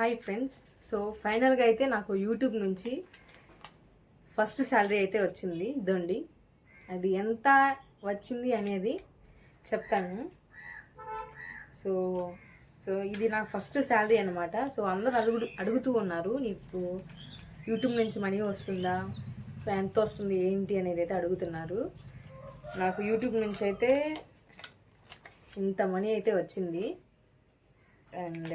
Hi friends. So ఫైనల్గా అయితే నాకు యూట్యూబ్ నుంచి ఫస్ట్ శాలరీ అయితే వచ్చింది దొండి. అది ఎంత వచ్చింది అనేది చెప్తాను. సో సో ఇది నా ఫస్ట్ శాలరీ అనమాట సో అందరూ అడుగు అడుగుతూ ఉన్నారు నీకు యూట్యూబ్ నుంచి మనీ వస్తుందా? సో ఎంత వస్తుంది ఏంటి అనేది అయితే అడుగుతున్నారు. నాకు యూట్యూబ్ నుంచి అయితే ఇంత మనీ అయితే వచ్చింది. And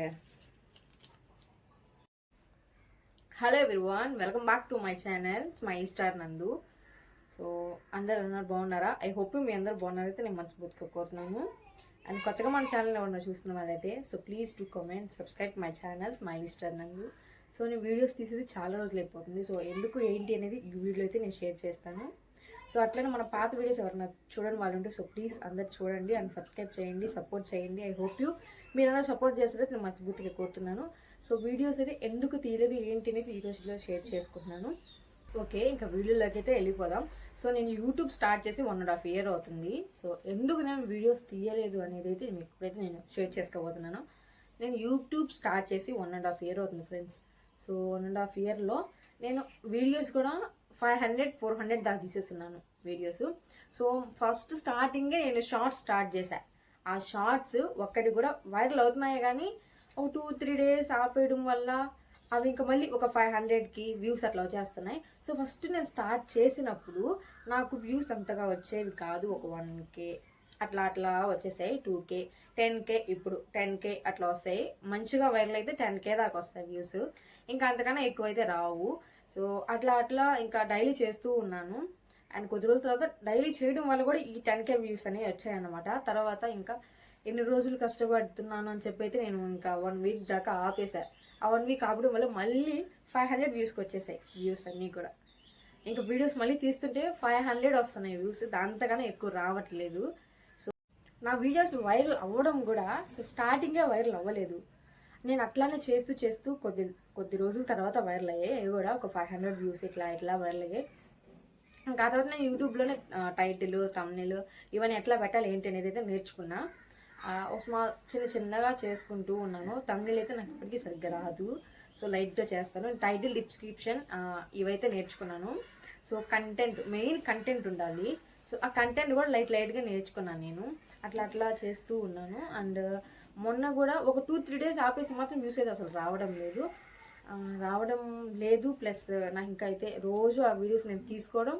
hello everyone welcome back to my channel my star Nandu so అందరు ఉన్నారు బాగున్నారా? ఐ హోప్ మీ అందరు బాగున్నారైతే నేను మనస్ఫూర్తిగా కోరుతున్నాను. అండ్ కొత్తగా మన ఛానల్ ఎవరన్నా చూస్తున్న వాళ్ళైతే so please to comment subscribe my channel my star Nandu so నేను వీడియోస్ తీసేది చాలా రోజులు అయిపోతుంది. సో ఎందుకు ఏంటి అనేది ఈ వీడియో అయితే నేను షేర్ చేస్తాను. సో అట్లనే మన పాత వీడియోస్ ఎవరైనా చూడని వాళ్ళు ఉంటే సో ప్లీజ్ అందరు చూడండి అండ్ సబ్స్క్రైబ్ చేయండి సపోర్ట్ చేయండి. ఐ హోప్ యూ మీరు అందరూ సపోర్ట్ చేస్తారో నేను మనస్ఫూర్తిగా కోరుతున్నాను. సో వీడియోస్ అయితే ఎందుకు తీయలేదు ఏంటి అనేది ఈ రోజులో షేర్ చేసుకుంటున్నాను. ఓకే ఇంకా వీడియోలోకి అయితే వెళ్ళిపోదాం. సో నేను యూట్యూబ్ స్టార్ట్ చేసి వన్ అండ్ హాఫ్ ఇయర్ అవుతుంది. సో ఎందుకు నేను వీడియోస్ తీయలేదు అనేది అయితే మీకు ఇప్పుడైతే నేను షేర్ చేసుకోబోతున్నాను. నేను యూట్యూబ్ స్టార్ట్ చేసి వన్ అండ్ హాఫ్ ఇయర్ అవుతుంది friends. So one and half ఇయర్లో నేను వీడియోస్ కూడా ఫైవ్ హండ్రెడ్ ఫోర్ హండ్రెడ్ దాకా తీసేస్తున్నాను వీడియోస్. సో ఫస్ట్ స్టార్టింగే నేను షార్ట్స్ స్టార్ట్ చేశాను ఆ షార్ట్స్ ఒక్కటి కూడా వైరల్ అవుతున్నాయి కానీ ఒక టూ త్రీ డేస్ ఆపేయడం వల్ల అవి ఇంకా మళ్ళీ ఒక ఫైవ్ హండ్రెడ్కి వ్యూస్ అట్లా వచ్చేస్తున్నాయి. సో ఫస్ట్ నేను స్టార్ట్ చేసినప్పుడు నాకు వ్యూస్ అంతగా వచ్చేవి కాదు. ఒక వన్ కే అట్లా అట్లా వచ్చేసాయి. టూ కే టెన్ కే ఇప్పుడు టెన్ కే అట్లా వస్తాయి. మంచిగా వైరల్ అయితే టెన్ కే దాకా వస్తాయి వ్యూస్. ఇంకా అంతకన్నా ఎక్కువ అయితే రావు. సో అట్లా అట్లా ఇంకా డైలీ చేస్తూ ఉన్నాను. అండ్ కొద్ది రోజుల తర్వాత డైలీ చేయడం వల్ల కూడా ఈ టెన్ కే వ్యూస్ అనేవి వచ్చాయన్నమాట. తర్వాత ఇంకా ఎన్ని రోజులు కష్టపడుతున్నాను అని చెప్పి అయితే నేను ఇంకా వన్ వీక్ దాకా ఆపేసా. ఆ వన్ వీక్ ఆపడం వల్ల మళ్ళీ ఫైవ్ హండ్రెడ్ వ్యూస్కి వచ్చేసాయి వ్యూస్ అన్నీ కూడా. ఇంకా వీడియోస్ మళ్ళీ తీస్తుంటే ఫైవ్ హండ్రెడ్ వస్తున్నాయి వ్యూస్ అంతగానే ఎక్కువ రావట్లేదు. సో నా వీడియోస్ వైరల్ అవ్వడం కూడా సో స్టార్టింగే వైరల్ అవ్వలేదు. నేను అట్లానే చేస్తూ చేస్తూ కొద్ది కొద్ది రోజుల తర్వాత వైరల్ అయ్యాయి అవి కూడా ఒక ఫైవ్ హండ్రెడ్ వ్యూస్ ఇట్లా ఇట్లా వైరల్ అయ్యాయి ఇంకా తర్వాత నేను యూట్యూబ్లోనే టైటిల్ తమ్నెల్ ఇవన్నీ ఎట్లా పెట్టాలి ఏంటి అనేది అయితే నేర్చుకున్నా. ఆ, చిన్న చిన్నగా చేసుకుంటూ ఉన్నాను. తమిళ అయితే నాకు ఇప్పటికీ సరిగ్గా రాదు. సో లైట్గా చేస్తాను. టైటిల్ డిస్క్రిప్షన్ ఇవైతే నేర్చుకున్నాను. సో కంటెంట్ మెయిన్ కంటెంట్ ఉండాలి. సో ఆ కంటెంట్ కూడా లైట్ లైట్గా నేర్చుకున్నాను నేను. అట్లా అట్లా చేస్తూ ఉన్నాను. అండ్ మొన్న కూడా ఒక టూ త్రీ డేస్ ఆపేసి మాత్రం యూసేజ్ అసలు రావడం లేదు. రావడం లేదు. ప్లస్ నాకు ఇంకా అయితే రోజు ఆ వీడియోస్ నేను తీసుకోవడం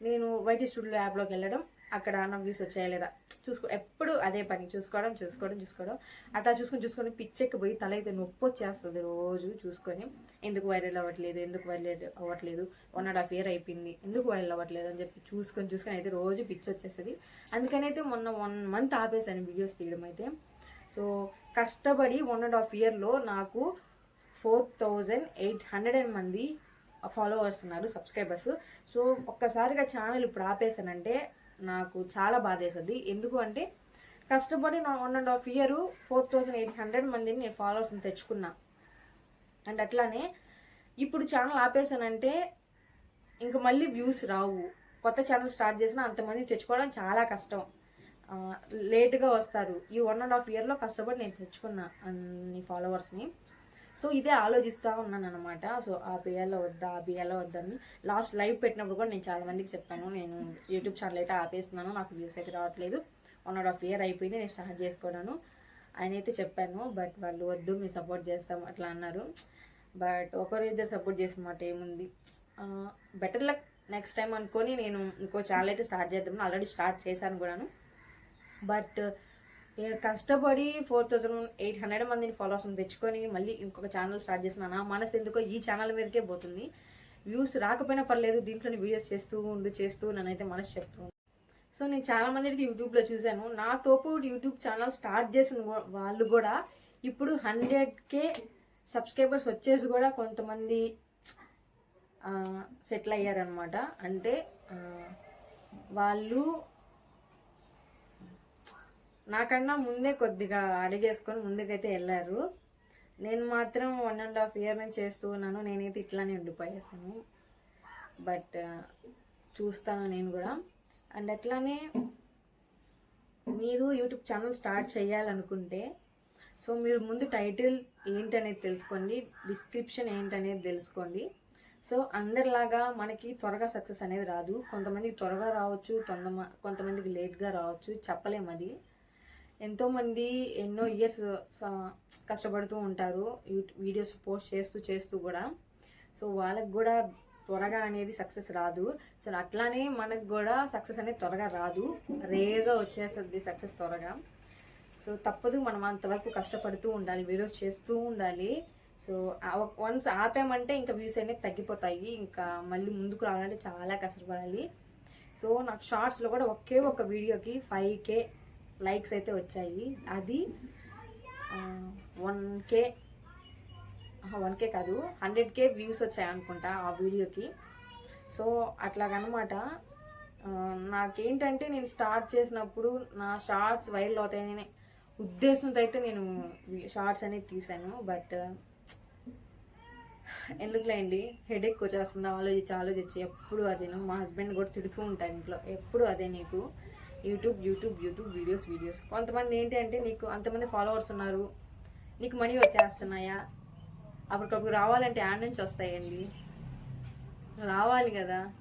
నేను వైటీ స్టూడియో యాప్లోకి వెళ్ళడం అక్కడ నా వ్యూస్ వచ్చాయా లేదా? చూసుకో ఎప్పుడు అదే పని. చూసుకోవడం చూసుకోవడం చూసుకోవడం. అట్లా చూసుకొని చూసుకొని పిచ్చెక్కి పోయి తల అయితే నొప్పి వచ్చేస్తుంది రోజు చూసుకొని. ఎందుకు వైరల్ అవ్వట్లేదు? ఎందుకు వైరల్ అవ్వట్లేదు? వన్ అండ్ హాఫ్ ఇయర్ అయిపోయింది. ఎందుకు వైరల్ అవ్వట్లేదు అని చెప్పి చూసుకొని చూసుకొని అయితే రోజు పిచ్చి వచ్చేస్తుంది. అందుకని అయితే మొన్న వన్ మంత్ ఆపేసాను వీడియోస్ తీయడం అయితే. సో కష్టపడి వన్ అండ్ హాఫ్ ఇయర్లో నాకు ఫోర్ థౌజండ్ ఎయిట్ హండ్రెడ్ మంది ఫాలోవర్స్ ఉన్నారు సబ్స్క్రైబర్స్. సో ఒక్కసారిగా ఛానల్ ఇప్పుడు ఆపేసానంటే నాకు చాలా బాధేస్తుంది ఎందుకు అంటే కష్టపడి నా one and half year four thousand eight hundred మందిని నేను ఫాలోవర్స్ని తెచ్చుకున్నా. అండ్ అట్లానే ఇప్పుడు ఛానల్ ఆపేసానంటే ఇంక మళ్ళీ వ్యూస్ రావు. కొత్త ఛానల్ స్టార్ట్ చేసినా అంతమంది తెచ్చుకోవడం చాలా కష్టం. లేట్గా వస్తారు. ఈ వన్ అండ్ హాఫ్ ఇయర్లో కష్టపడి నేను తెచ్చుకున్నా అన్ని ఫాలోవర్స్ని. సో ఇదే ఆలోచిస్తూ ఉన్నాను అనమాట సో ఆ బియ్యాలో వద్దా ఆ బియ్యాలో వద్దని లాస్ట్ లైవ్ పెట్టినప్పుడు కూడా నేను చాలా మందికి చెప్పాను. నేను యూట్యూబ్ ఛానల్ అయితే ఆపేస్తున్నాను నాకు వ్యూస్ అయితే రావట్లేదు. వన్ అండ్ హాఫ్ ఇయర్ అయిపోయింది నేను స్టార్ట్ చేసుకున్నాను. ఆయన అయితే చెప్పాను బట్ వాళ్ళు వద్దు మేము సపోర్ట్ చేస్తాం అట్లా అన్నారు. బట్ ఒకరు ఇద్దరు సపోర్ట్ చేసిన మాట ఏముంది బెటర్ లక్ నెక్స్ట్ టైం అనుకొని నేను ఇంకో ఛానల్ అయితే స్టార్ట్ చేద్దాం ఆల్రెడీ స్టార్ట్ చేశాను కూడాను. బట్ కష్టపడి ఫోర్ థౌజండ్ ఎయిట్ హండ్రెడ్ మందిని ఫాలోవర్స్ని తెచ్చుకొని మళ్ళీ ఇంకొక ఛానల్ స్టార్ట్ చేసిన నా మనసు ఎందుకో ఈ ఛానల్ మీదకే పోతుంది. వ్యూస్ రాకపోయినా పర్లేదు దీంట్లోనే వీడియోస్ చేస్తూ ఉండు చేస్తూ నన్నైతే మనసు చెప్తూ సో నేను చాలా మందికి యూట్యూబ్లో చూశాను. నాతోపు యూట్యూబ్ ఛానల్ స్టార్ట్ చేసిన వాళ్ళు కూడా ఇప్పుడు హండ్రెడ్ కే సబ్స్క్రైబర్స్ వచ్చేసి కూడా కొంతమంది సెటిల్ అయ్యారనమాట అంటే వాళ్ళు నాకన్నా ముందే కొద్దిగా అడిగేసుకొని ముందుకైతే వెళ్ళారు. నేను మాత్రం వన్ అండ్ హాఫ్ ఇయర్ నుంచి చేస్తూ ఉన్నాను. నేనైతే ఇట్లానే ఉండిపోయేసాను. బట్ uh, చూస్తాను నేను కూడా. అండ్ అట్లానే మీరు యూట్యూబ్ ఛానల్ స్టార్ట్ చేయాలనుకుంటే సో మీరు ముందు టైటిల్ ఏంటనేది తెలుసుకోండి డిస్క్రిప్షన్ ఏంటనేది తెలుసుకోండి. సో అందరిలాగా మనకి త్వరగా సక్సెస్ అనేది రాదు. కొంతమందికి త్వరగా రావచ్చు తొందర కొంతమందికి లేట్గా రావచ్చు చెప్పలేము అది. ఎంతోమంది ఎన్నో ఇయర్స్ కష్టపడుతూ ఉంటారు. యూట్యూబ్ వీడియోస్ పోస్ట్ చేస్తూ చేస్తూ కూడా. సో వాళ్ళకి కూడా త్వరగా అనేది సక్సెస్ రాదు. సో అట్లానే మనకు కూడా సక్సెస్ అనేది త్వరగా రాదు. రేర్గా వచ్చేస్తుంది సక్సెస్ త్వరగా. సో తప్పదు. మనం అంతవరకు కష్టపడుతూ ఉండాలి. వీడియోస్ చేస్తూ ఉండాలి. సో వన్స్ ఆపామంటే ఇంకా వ్యూస్ అనేది తగ్గిపోతాయి. ఇంకా మళ్ళీ ముందుకు రావాలంటే చాలా కష్టపడాలి. సో నాకు షార్ట్స్లో కూడా ఒకే ఒక వీడియోకి ఫైవ్ కే లైక్స్ అయితే వచ్చాయి. అది వన్ కే వన్ కే కాదు హండ్రెడ్ కే వ్యూస్ వచ్చాయి అనుకుంటా ఆ వీడియోకి. సో అట్లాగనమాట నాకేంటంటే నేను స్టార్ట్ చేసినప్పుడు నా షార్ట్స్ వైరల్ అవుతాయని ఉద్దేశంతో అయితే నేను షార్ట్స్ అనేది తీసాను బట్ ఎందుకులేండి హెడేక్ వచ్చేస్తుంది ఆలోచించి ఆలోచించి ఎప్పుడు అదే మా హస్బెండ్ కూడా తిడుతూ ఉంటాను ఇంట్లో. ఎప్పుడు అదే నీకు? YouTube YouTube YouTube videos videos కొంతమంది ఏంటి అంటే నీకు అంతమంది ఫాలోవర్స్ ఉన్నారు. నీకు మనీ వచ్చేస్తున్నాయా? అప్పటికప్పుడు రావాలంటే యాడ్ నుంచి వస్తాయండి. రావాలి కదా.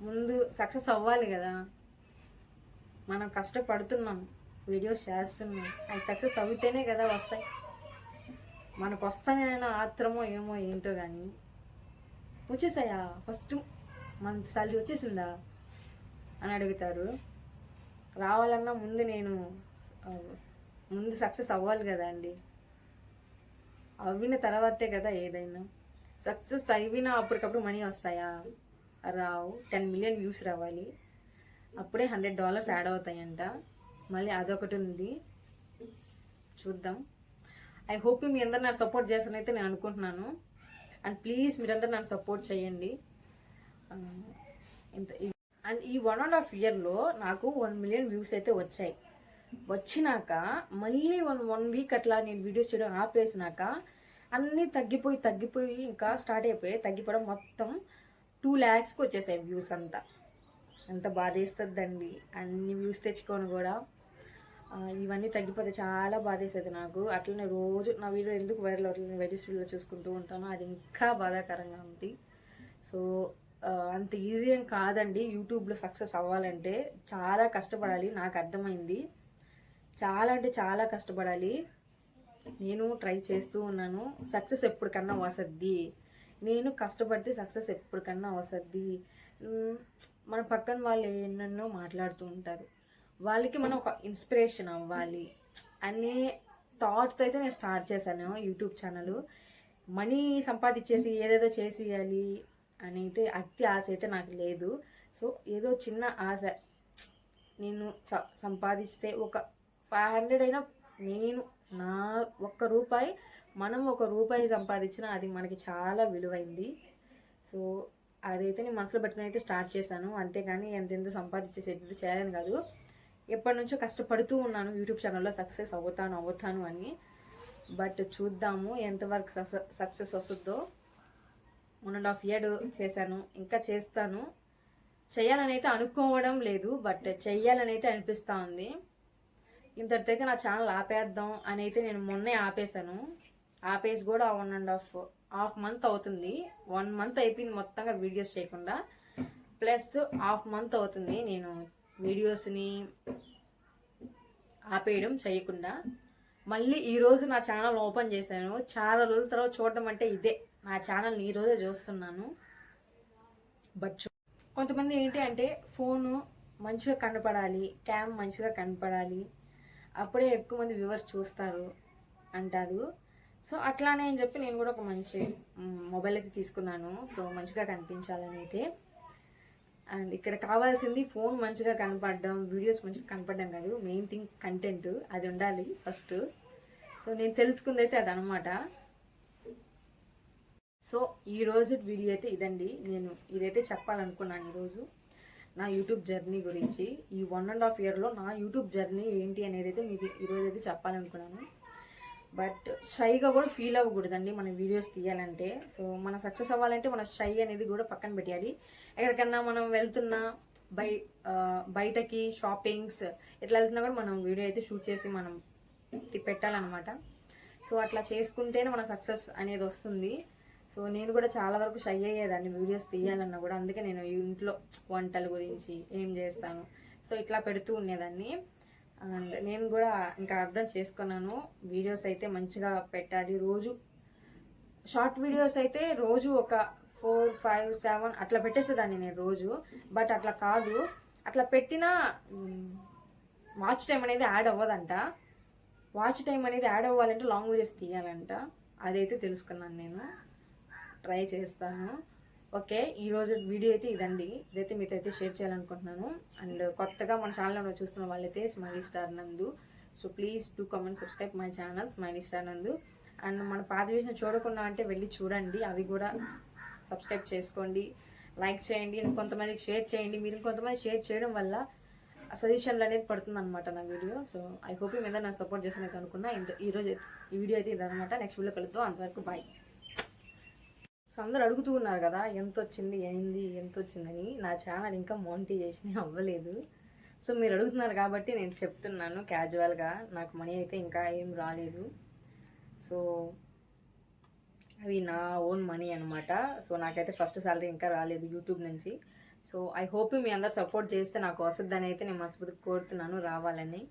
ముందు సక్సెస్ అవ్వాలి కదా. మనం కష్టపడుతున్నాం వీడియోస్ చేస్తున్నాం. అవి సక్సెస్ అవుతేనే కదా వస్తాయి. మనకు వస్తానైనా ఆత్రమో ఏమో ఏంటో కానీ వచ్చేసాయా? ఫస్ట్ మన సాలరీ వచ్చేసిందా? అని అడుగుతారు. రావాలన్నా ముందు నేను ముందు సక్సెస్ అవ్వాలి కదా అండి. అవ్విన తర్వాతే కదా ఏదైనా. సక్సెస్ అయినా అప్పటికప్పుడు మనీ వస్తాయా? రావు. టెన్ మిలియన్ వ్యూస్ రావాలి. అప్పుడే హండ్రెడ్ డాలర్స్ యాడ్ అవుతాయంట. మళ్ళీ అదొకటి ఉంది. చూద్దాం. ఐ హోప్ మీ అందరు నాకు సపోర్ట్ చేస్తానైతే నేను అనుకుంటున్నాను. అండ్ ప్లీజ్ మీరందరూ నన్ను సపోర్ట్ చేయండి. ఇంత అండ్ ఈ వన్ అండ్ హాఫ్ ఇయర్లో నాకు వన్ మిలియన్ వ్యూస్ అయితే వచ్చాయి. వచ్చినాక మళ్ళీ వన్ వన్ వీక్ అట్లా నేను వీడియోస్ చేయడం ఆపేసినాక అన్నీ తగ్గిపోయి తగ్గిపోయి ఇంకా స్టార్ట్ అయిపోయి తగ్గిపోవడం మొత్తం టూ ల్యాక్స్కి వచ్చేసాయి వ్యూస్ అంతా. ఎంత బాధేస్తుందండి. అన్ని వ్యూస్ తెచ్చుకొని కూడా ఇవన్నీ తగ్గిపోతే చాలా బాధేస్తుంది నాకు. అట్లనే రోజు నా వీడియో ఎందుకు వైరల్ అవుతుంది వెరీ స్టూడియోలో చూసుకుంటూ ఉంటాను అది ఇంకా బాధాకరంగా ఉంది. సో అంత ఈజీ ఏం కాదండి. యూట్యూబ్లో సక్సెస్ అవ్వాలంటే చాలా కష్టపడాలి. నాకు అర్థమైంది. చాలా అంటే చాలా కష్టపడాలి. నేను ట్రై చేస్తూ ఉన్నాను. సక్సెస్ ఎప్పటికన్నా వసద్ది. నేను కష్టపడితే సక్సెస్ ఎప్పటికన్నా వసద్ది. మన పక్కన వాళ్ళు ఎన్నెన్నో మాట్లాడుతూ ఉంటారు. వాళ్ళకి మనం ఒక ఇన్స్పిరేషన్ అవ్వాలి అనే థాట్తో అయితే నేను స్టార్ట్ చేశాను యూట్యూబ్ ఛానల్. మనీ సంపాదించేసి ఏదేదో చేసేయాలి. అని అయితే అతి ఆశ అయితే నాకు లేదు. సో ఏదో చిన్న ఆశ. నేను సంపాదిస్తే ఒక ఫైవ్ హండ్రెడ్ అయినా నేను నా ఒక్క రూపాయి మనం ఒక రూపాయి సంపాదించినా అది మనకి చాలా విలువైంది. సో అదైతే నేను మనసులో పెట్టుకుని అయితే స్టార్ట్ చేశాను. అంతేగాని ఎంతెంత సంపాదించేసి ఎదురు చేయాలని కాదు. ఎప్పటి నుంచో కష్టపడుతూ ఉన్నాను. యూట్యూబ్ ఛానల్లో సక్సెస్ అవుతాను అవుతాను అని. బట్ చూద్దాము ఎంతవరకు సక్సెస్ వస్తుందో. వన్ అండ్ హాఫ్ ఇయర్ చేశాను. ఇంకా చేస్తాను. చేయాలని అయితే అనుకోవడం లేదు బట్ చెయ్యాలని అయితే అనిపిస్తూ ఉంది. ఇంతటితో నా ఛానల్ ఆపేద్దాం అని అయితే నేను మొన్నే ఆపేశాను. ఆపేసి కూడా one and half half month అవుతుంది. వన్ మంత్ అయిపోయింది మొత్తంగా వీడియోస్ చేయకుండా. ప్లస్ హాఫ్ మంత్ అవుతుంది నేను వీడియోస్ని ఆపేయడం చేయకుండా. మళ్ళీ ఈరోజు నా ఛానల్ ఓపెన్ చేశాను. చాలా రోజుల తర్వాత చూడడం అంటే ఇదే. నా ఛానల్ని ఈ రోజే చూస్తున్నాను. బట్ చూ- కొంతమంది ఏంటి అంటే ఫోను మంచిగా కనపడాలి క్యామ్ మంచిగా కనపడాలి అప్పుడే ఎక్కువ మంది వ్యూవర్స్ చూస్తారు అంటారు. సో అట్లానే అని చెప్పి నేను కూడా ఒక మంచి మొబైల్ అయితే తీసుకున్నాను. సో మంచిగా కనిపించాలని అయితే అండ్ ఇక్కడ కావాల్సింది ఫోన్ మంచిగా కనపడడం వీడియోస్ మంచిగా కనపడడం కాదు మెయిన్ థింగ్ కంటెంట్ అది ఉండాలి ఫస్ట్ సో నేను తెలుసుకుంది అయితే అది అనమాట సో ఈ రోజు వీడియో అయితే ఇదండి. నేను ఇదైతే చెప్పాలనుకున్నాను ఈరోజు. నా యూట్యూబ్ జర్నీ గురించి. ఈ వన్ అండ్ హాఫ్ ఇయర్లో నా యూట్యూబ్ జర్నీ ఏంటి అనేది అయితే మీకు ఈరోజు అయితే చెప్పాలనుకున్నాను. బట్ షైగా కూడా ఫీల్ అవ్వకూడదండి మన వీడియోస్ తీయాలంటే. సో మన సక్సెస్ అవ్వాలంటే మన షై అనేది కూడా పక్కన పెట్టాలి ఎక్కడికన్నా మనం వెళ్తున్నా బై బయటకి షాపింగ్స్ ఎట్లా వెళ్తున్నా కూడా మనం వీడియో అయితే షూట్ చేసి మనం పెట్టాలన్నమాట సో అట్లా చేసుకుంటేనే మన సక్సెస్ అనేది వస్తుంది. సో నేను కూడా చాలా వరకు షై అయ్యేదాన్ని వీడియోస్ తీయాలన్నా కూడా. అందుకే నేను ఇంట్లో వంటల గురించి ఏం చేస్తాను. సో ఇట్లా పెడుతూ ఉండేదాన్ని. అండ్ నేను కూడా ఇంకా అర్థం చేసుకున్నాను. వీడియోస్ అయితే మంచిగా పెట్టాలి. రోజు షార్ట్ వీడియోస్ అయితే రోజు ఒక ఫోర్ ఫైవ్ సెవెన్ అట్లా పెట్టేసేదాన్ని నేను రోజు. బట్ అట్లా కాదు. అట్లా పెట్టినా వాచ్ టైం అనేది యాడ్ అవ్వదంట. వాచ్ టైం అనేది యాడ్ అవ్వాలంటే లాంగ్ వీడియోస్ తీయాలంట. అదైతే తెలుసుకున్నాను నేను. ట్రై చేస్తాను. ఓకే ఈరోజు వీడియో అయితే ఇదండి. ఇదైతే మీతో అయితే షేర్ చేయాలనుకుంటున్నాను. అండ్ కొత్తగా మన ఛానల్లో చూస్తున్న వాళ్ళైతే smiley star Nandu. So please do comment subscribe my channel smiley star Nandu. And మన పాత విషయం చూడకుండా అంటే వెళ్ళి చూడండి. అవి కూడా సబ్స్క్రైబ్ చేసుకోండి. లైక్ చేయండి. కొంతమందికి షేర్ చేయండి. మీరు కొంతమంది షేర్ చేయడం వల్ల సజెషన్లు అనేది పడుతుంది అనమాట నా వీడియో. సో ఐ హోప్ మీద నాకు సపోర్ట్ చేసినట్టు అనుకున్నా. ఇంత- ఈ రోజు ఈ వీడియో అయితే ఇదనమాట నెక్స్ట్ వీడియో కలుద్దాం. అంతవరకు బాయ్. సో అందరు అడుగుతూ ఉన్నారు కదా ఎంత వచ్చింది ఏంది ఎంత వచ్చిందని నా ఛానల్ ఇంకా మోనిటైజేషన్ అవ్వలేదు. సో మీరు అడుగుతున్నారు కాబట్టి నేను చెప్తున్నాను క్యాజువల్గా. నాకు మనీ అయితే ఇంకా ఏం రాలేదు. సో అవి నా ఓన్ మనీ అనమాట సో నాకైతే ఫస్ట్ శాలరీ ఇంకా రాలేదు యూట్యూబ్ నుంచి. సో ఐ హోప్ మీ అందరు సపోర్ట్ చేస్తే నాకు వస్తుందని అయితే నేను మనస్ఫూర్తిగా కోరుతున్నాను రావాలని.